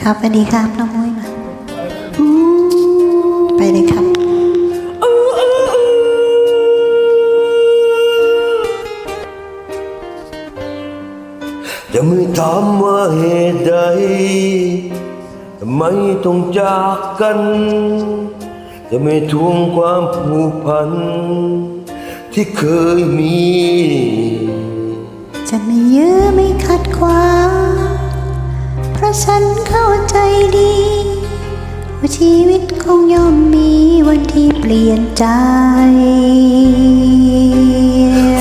ครับสวัสดีครับน้องมุ้ยมาไปเลยครับจะไม่ถามว่าเหตุใดทำไมต้องจากกัน จะไม่ทวงความผูกพัน ที่เคยมี จะไม่ยื้อไม่ขัดขวางเพราะ ฉันเข้าใจดี ว่าชีวิตคงย่อมมีวันที่เปลี่ยนใจ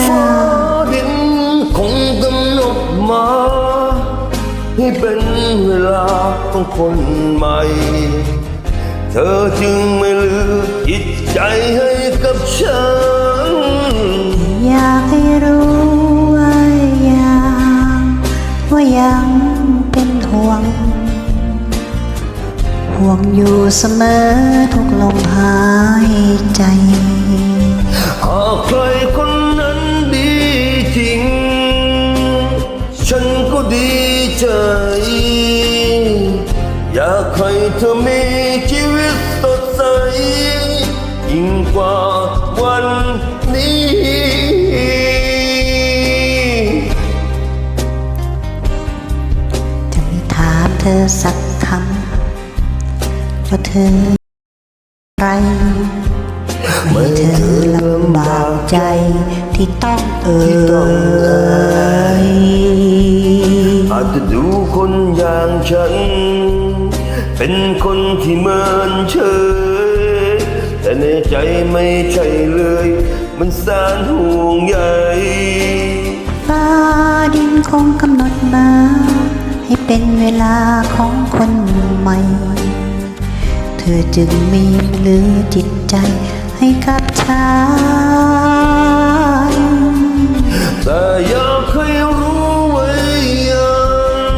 ฟ้าดินคงกำหนดมาให้เป็นเวลาของคนใหม่ เธอจึงไม่ลืมจิตใจให้ เป็นห่วง ห่วงอยู่เสมอทุกลมหายใจ หากใครคนนั้นดีจริง ฉันก็ดีใจ อยากให้เธอมีชีวิตสดใส ยิ่งกว่าวันนี้ อสักคำว่าเธอใครไม่เธอลำบากใจที่ต้องเอ่ยอาจจะดูคนอย่างฉัน เป็นคนที่เมินเฉย แต่ในใจไม่ใช่เลย มันสารห่วงใยฟ้าดินคงกำหนดมาให้ เป็นเวลาของคนใหม่ เธอจึงมีเหลือจิตใจให้กับฉันแต่อยากให้รู้ไว้ยัง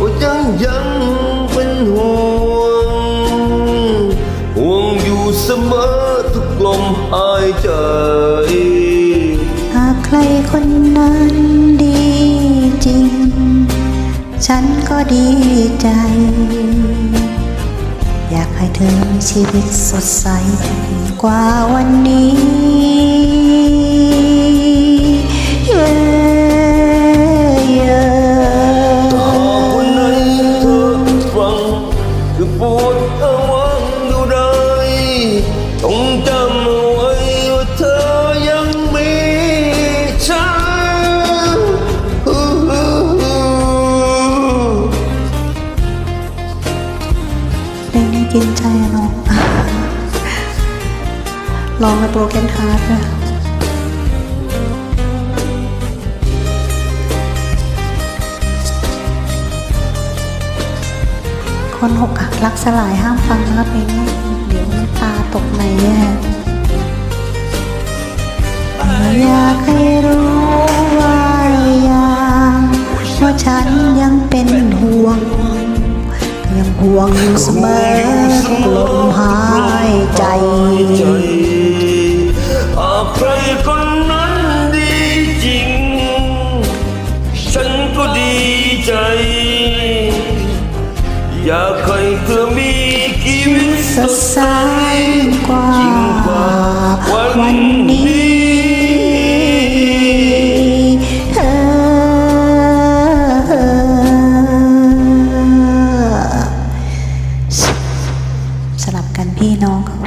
ว่ายังยังเป็นห่วงห่วงอยู่เสมอทุกลมหายใจ หากใครคนนั้น ดีใจ อยากให้เธอมีชีวิตสดใสกว่าวันนี้ ลองไปโปรแกนฮาร์ดนะคนหกหักรักสลายห้ามฟังนะครับเพลงนี้เดี๋ยวน้ำตาตกในแย่อยากให้รู้ว่ายังว่าฉันยังเป็นห่วง ยังห่วงอยู่เสมอทุกลมหายใจ ใครคนนั้นดีจริง ฉันก็ดีใจ อยากให้เธอมีชีวิตสดใสกว่ายิ่งกว่าวันนี้สลับกันพี่น้องเขา